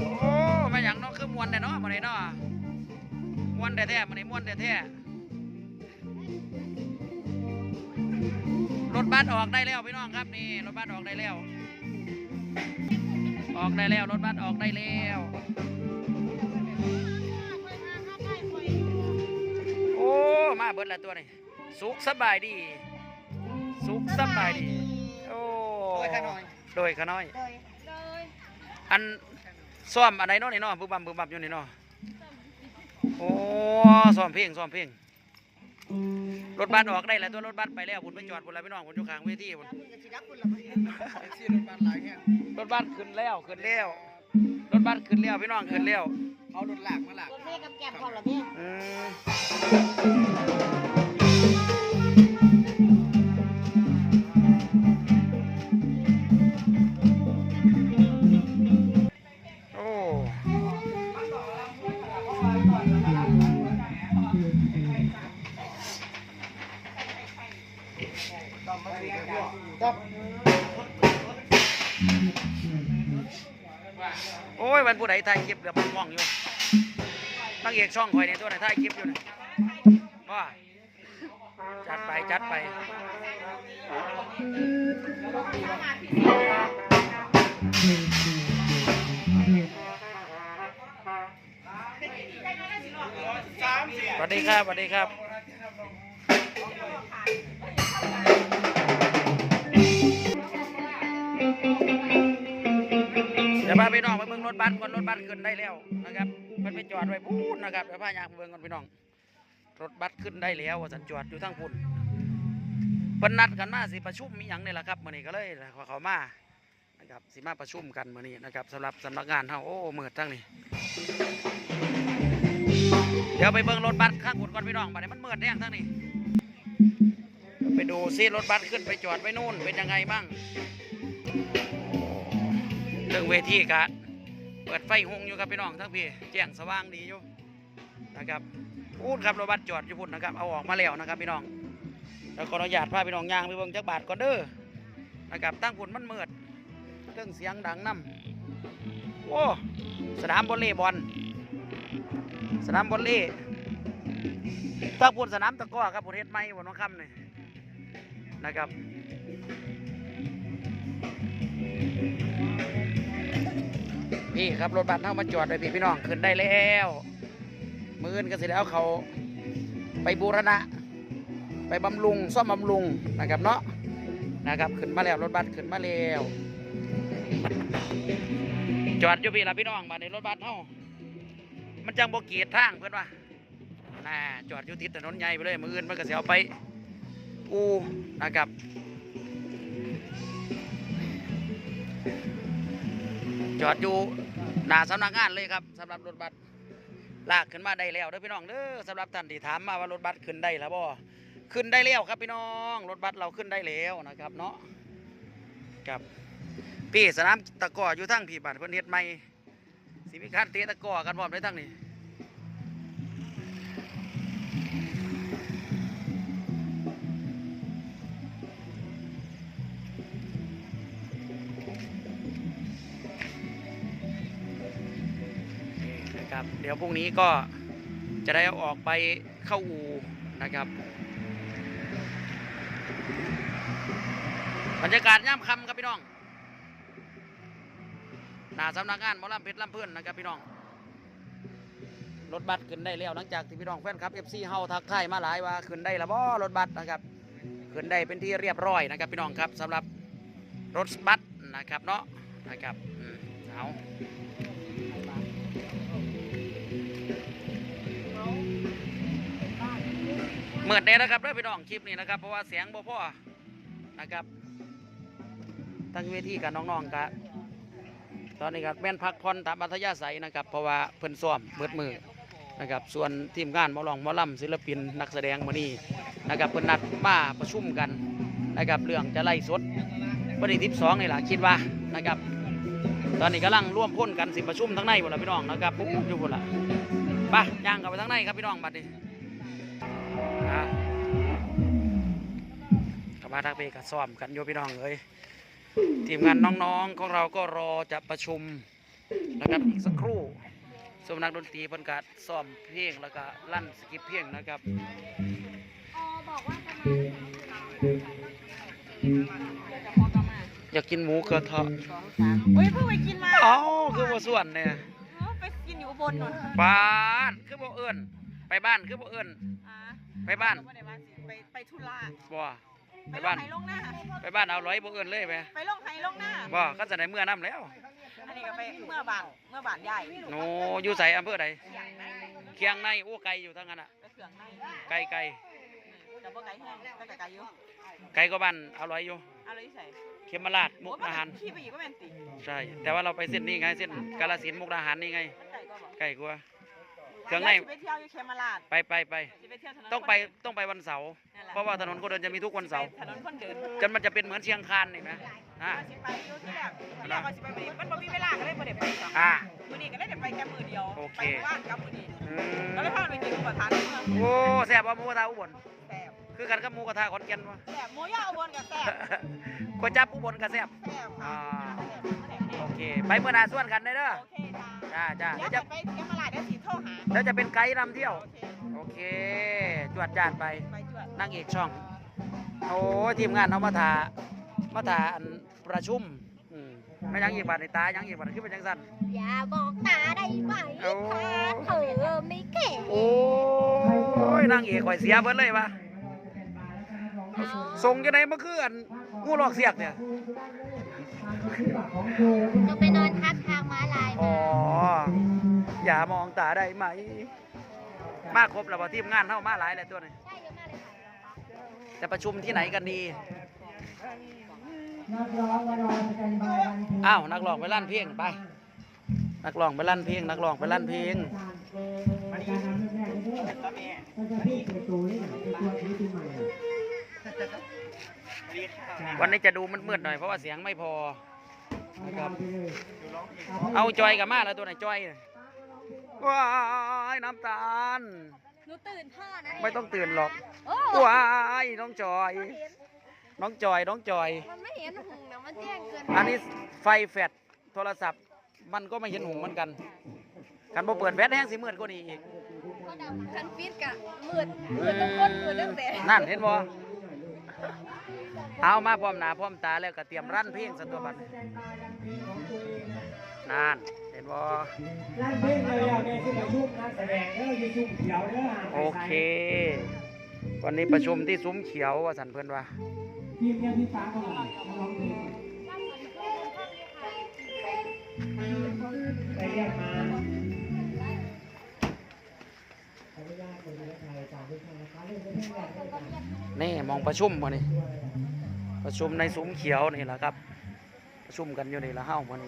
โอ้มาอย่างเนาะคือมวนแต่เนาะมาเลยเนาะมวนแต่แท้มาเลยมวนแต่แท้รถบัสออกได้แล้วพี่น้องครับนี่รถบัสออกได้แล้ว ออกได้แล้วรถบัสออกได้แล้วโอ้มาเบิดแล้วตัวนี้สุขสบายดี สุขสบายดีโอ้โดยขาน้อยโดยขาน้อย โดย โดย อัน ซ้อมอันไหนเนาะนี่เนาะบึบบัมบึบบัมอยู่นี่เนาะโอ้ซ้อมเพลงซ้อมเพลงรถบัสออกได้แล้วตัวรถบัสไปแล้วพุ่นไปจอดพุ่นแล้วพี่น้องพุ่นอยู่ข้างเวทีพุ่นแท็กซี่รถบัสหลายแห่งรถบัสขึ้นแล้วขึ้นแล้วรถบัสขึ้นแล้วพี่น้องขึ้นแล้วเขารถลากมาลากรถเมย์กับแกบพร้อมแล้วพี่ กันผู้ใดถ่ายคลิปเดี๋ยวมันมองอยู่นางเอกช่องคอยในตัวไหนถ่ายคลิปอยู่นี่ว่าจัดไปจัดไปสวัสดีครับสวัสดีครับ ดี๋ยวพาพี่น้องไปเบิ่งรถบัสก่อนรถบัสขึ้นได้แล้วนะครับมันไปจอดไว้พูดนะครับเดี๋ยวพายางเบิ่งก่อนพี่น้อง รถบัสขึ้นได้แล้วว่าสันจอดอยู่ทั้งพุ่นเพิ่นนัดกันมาสิประชุมมีหยังนี่แหละครับมื้อนี้ก็เลยขอเขามานะครับสิมาประชุมกันมื้อนี้นะครับสำหรับสำนักงานเฮาโอ้เมืดทั้งนี้เดี๋ยวไปเบิ่งรถบัสข้างบนก่อนพี่น้องบัดนี้มันเมืดแดงทั้งนี้ไปดูซิรถบัสขึ้นไปจอดไว้นู่นเป็นยังไงบ้าง เรื่องเวทีกะเปิดไฟหงอยู่ครับพี่น้องทั้งพี่แจ้งสว่างดีอยู่นะครับพูดครับรถบัสจอดอยู่พุ่นนะครับเอาออกมาแล้วนะครับพี่น้องแล้วก็อนุญาตพาพี่น้องย่างไปเบิ่งจักบาทก่อนเด้อนะครับตั้งพุ่นมันเมืดเครื่องเสียงดังนํโอ้สนามบอลเล่บอลสนามบอลเล่ถ้าพูดสนามตะก้อครับผมเฮ็ดไม่บนน้องคำนี่นะครับ พี่ครับรถบัสเข้ามาจอดเลยพี่พี่น้องขึ้นได้แล้วมือนก็เสร็จแล้วเขาไปบูรณะ ไปบำรุงซ่อมบำรุงนะครับเนาะนะครับขึ้นมาแล้วรถบัสขึ้นมาแล้วจอดอยู่พี่ละพี่น้องมาในรถบัสเฮามันจังโบกียรทางเพื่อนว่าน่าจอดอยู่ติดถนนใหญ่ไปเลยมือนมันก็เสียเอาไปอูนะครับจอดอยู่ หน้าสำนักงานเลยครับสำหรับรถบัสลากขึ้นมาได้แล้วเด้อพี่น้องเด้อสำหรับท่านที่ถามมาว่ารถบัสขึ้นได้แล้วบ่ขึ้นได้แล้วครับพี่น้องรถบัสเราขึ้นได้แล้วนะครับเนาะครับพี่สนามตะกออยู่ทั้งพี่บัตรเพื่อนเฮ็ดใหม่สิมีการเตะตะกอกันพร้อมได้ทั้งนี้ เดี๋ยวพรุ่งนี้ก็จะได้เอาออกไปเข้าอูนะครับ บรรยากาศย่ำคำครับพี่น้องหน้าสำนักงานมอลำเพชรลำเพื่อนนะครับพี่น้องรถบัสขึ้นได้แล้วหลังจากที่พี่น้องแฟนคลับเอฟซีเฮาทักทายมาหลายว่าขึ้นได้แล้วบ่รถบัสนะครับขึ้นได้เป็นที่เรียบร้อยนะครับพี่น้องครับสำหรับรถบัสนะครับเนาะนะครับเอา เมื่อเดนะครับเด้อพี่น้องคลิปนี้นะครับ เพราะว่าเสียงบ่พ่อนะครับตั้งเวทีกับน้องๆกันตอนนี้ก็แม่นพักผ่อนตามอัธยาศัยนะครับ เพราะว่าเพิ่นซ้อมเบิดมือนะครับส่วนทีมงานมอลองมอลำศิลปินนักแสดงมื้อนี้นะครับเพิ่นนัดมาประชุมกันนะครับเรื่องจะไล่สดวันที่12นี่แหละคิดว่านะครับ ตอนนี้กำลังร่วมพ้นกันสิประชุมทั้งในหมดละพี่น้องนะครับปุ๊บอยู่หมดละไปย่างกลับไปทั้งในครับพี่น้องบัดนี้ มาทักไปกับซ้อมกันอยู่พี่น้องเอ้ยทีมงานน้องๆของเราก็รอจะประชุมนะครับอีกสักครู่สมนักดนตรีเพิ่นก็ซ้อมเพลงแล้วก็ลั่นสกิปเพลงนะครับอ๋อบอกว่าจะมาอยากกินหมูกระทะเฮ้ยเพิ่งไปกินมาเอ้าคือบ่ส่วนเนี่ยเอ้าไปกินอยู่อุบนนนบ้านคือบ่เอิ้นไปบ้านคือบ่เอิ้นอ่าไปบ้านก็บ่ได้บ้านสิไปไปธุระบ่ ไปไปลบ้างนไห้ลงหน้าไปบ้านเอาร้อยบ่เอิ้นเลยไปไปลงไห้ลงหน้าบ่ก็จะได้เมื่อน้ำแล้ว อันนี้ก็ไปเมื่อบานเมื่อบานใหญ่โนอยู่ไสอำเภอใดเคียงในโอ้ไกลอยู่ทั้งนั้นอะไปเขื่องในไกลไกลแต่บ่ไกลแห้งแต่ก็ไกลอยู่ไกลกว่าบ้านเอาร้อยอยู่เอาเลยใส่เขมราชมุกดาหารขี่ไปอีกก็แม่นติใช่แต่ว่าเราไปเส้นนี้ไงเส้นกาฬสินธุ์มุกดาหารนี่ไงมันไกลก็บ่ใกล้กว่า เครื่องในดี๋ยวสิไปเที่ยวอยู่เขมราชไปไปไปสิไปเที่ยวถนนต้องไปต้องไปวันเสาร์นั่นแหละเพราะว่าถนนคนเดินจะมีทุกวันเสาร์ไปถนนคนเดินจนมันจะเป็นเหมือนเชียงคานนี่นะอ่าว่าสิไปอยู่ที่แรกที่แรกว่าสิไปบ่ได้มันบ่มีเวลาก็เลยบ่ได้ไปจ้ะอ่า มื้อนี้ก็เลยได้ไปแค่มื้อเดียวโอเค ไปบ้านกับมื้อนี้อืมก็เลยพาไปกินหมูกระทะในเมืองโอ้แซ่บว่าหมูกระทะอุบลแซ่บคือกันกับหมูกระทะขอนแก่นวะ แซ่บหมูย่างอุบลกับแซ่บ ก๋วยจับอุบลก็แซ่บแซ่บค่ะอ่า แซ่บแซ่บแซ่บโอ เค ไปเมื่อหนาส่วนกันได้เด้อโอเคจ้าจ้าจ้าเดี๋เดี๋ยยววจะจะไปเที่ยวมาลาดเดี๋ยวสีโทรหา เดี๋ยวจะเป็นไกด์นำเที่ยว โอเค โอเค จวดจาดไป ไปจวดนั่งเอกช่อง โอ้ยทีมงานเอามาถ่ามาถ่าอันประชุมอืมไม่ยังอีกบาทในตายังอีกบาทขึ้นเป็นยังสั้นอย่าบอกตาได้ไหมโอ้ ถ้าเธอไม่เก่งโอ้ยนั่งเอกข่อยเสียเบิดเลยวะส่งจะไหนมาคืออันงูหลอกเสียกเนี่ย หนูไปนอนทักทางม้าลายอ๋อมาอย่ามองตาได้ไหม มาครบแล้วบ่ทีมงานเท่ามาหลายเลยตัวนี้ใช่เยอะมากเลยค่ะจะประชุมที่ไหนกันดีอ้าวนักร้องไปลั่นเพลงไป นักร้องไปลั่นเพลงนักร้องไปลั่นเพลงวันนี้ จะดูมืดๆหน่อยเพราะว่าเสียงไม่พอนะครับเอาจอยกับมาแล้วตัวไหนจอยน่ะว้ายน้ำตาลหนูตื่นพ่อนะไม่ต้องตื่นหรอกโอ้ว้ายน้องจอย น้องจอยน้องจอยมันไม่เห็นหงนะมันแจ้งเกินอันนี้ไฟแฟลชโทรศัพท์มันก็ไม่เห็นหุงเหมือนกันกันพอเปิดแฟลชแห้งสีมืดกว่านี้อีกก็ดำคันฟิตกะมืดมืดต้องก้นมืดตั้งแต่นั่นเห็นบ่ เอามาพร้อมหน้าพร้อมตาแล้วก็เตรียมรั่นเพลงสัตัวบัดนั่นเห็นบ่ร้านเพลงเลยอะแม่ที่ประชุมนักแสดงเด้อยู่ซุ้มเขียวเด้อโอเค วันนี้ประชุมที่ซุ้มเขียวว่าสันเพื่อนว่าทีมเนี่ยพี่ฟ้าเขาหน่อยร้องเพลงไปเรียกมาขออนุญาตคนที่ไทยตามด้วยกันนะคะเรื่องเพลงแรกด้วยกันนี่มองประชุมมานี่ ประชุมในซุ้มเขียวนี่แหละครับ ประชุมกันอยู่นี่ละเฮ้ามัน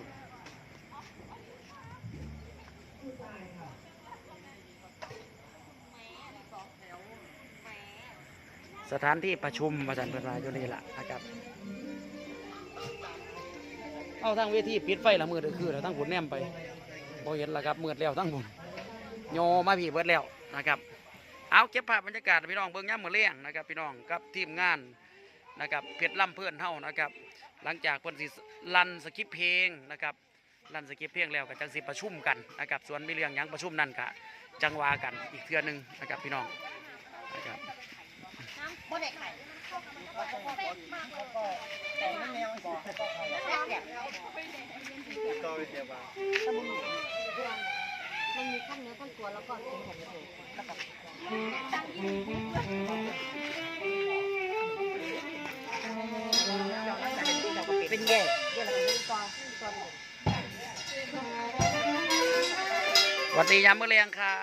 สถานที่ประชุมประจันเพื่อนว่าอยู่นี่แหละนะครับ เอาทั้งเวทีปิดไฟละมือเดือคือแล้วทั้งผุนแนมไปพอเห็นแล้วครับมืดแล้วทั้งผุนโยมาพี่เบิดแล้วนะครับ เอาเก็บภาพบรรยากาศพี่น้องเบิ่งย่ำมือเลี้ยงนะครับพี่น้องกับทีมงาน นะครับเพชรล่ำเพื่อนเฮานะครับ หลังจากเพิ่อนสิรันสคริปเพลงนะครับรันสคริปเพลงแล้วก็จังสิประชุมกันนะครับส่วนมีเรื่องยังประชุมนั่นก็จังวากันอีกเทื่อนึงนะครับพี่น้องนะครับมันมีขั้นเนื้อขั้นตัวแล้วก็กินของถูกแล้วก็เป็นเดียว เราไปดูตอนตอนสวัสดียามมื้อเลี้ยงค่ะ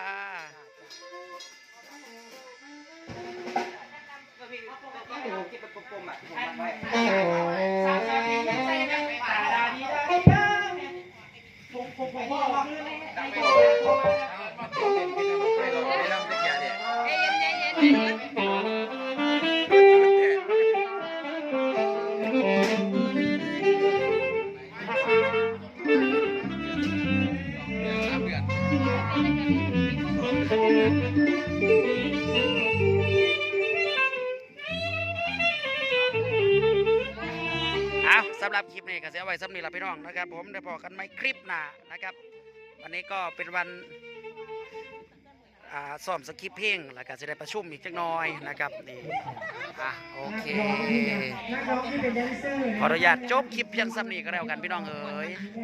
สำหรับคลิปนี้ก็เสียไว้สำนีละพี่น้องนะครับ ผมได้พอกันไหมคลิปหน้านะครับ วันนี้ก็เป็นวันอ่าซ้อมสคริปต์เพลงแล้วก็จะได้ประชุมอีกจักหน้อยนะครับนี่อะโอเค นักร้องที่เป็นแดนเซอร์ขออนุญาตจบคลิปเพียงสำนีก็แล้วกันพี่น้องเอ๋ย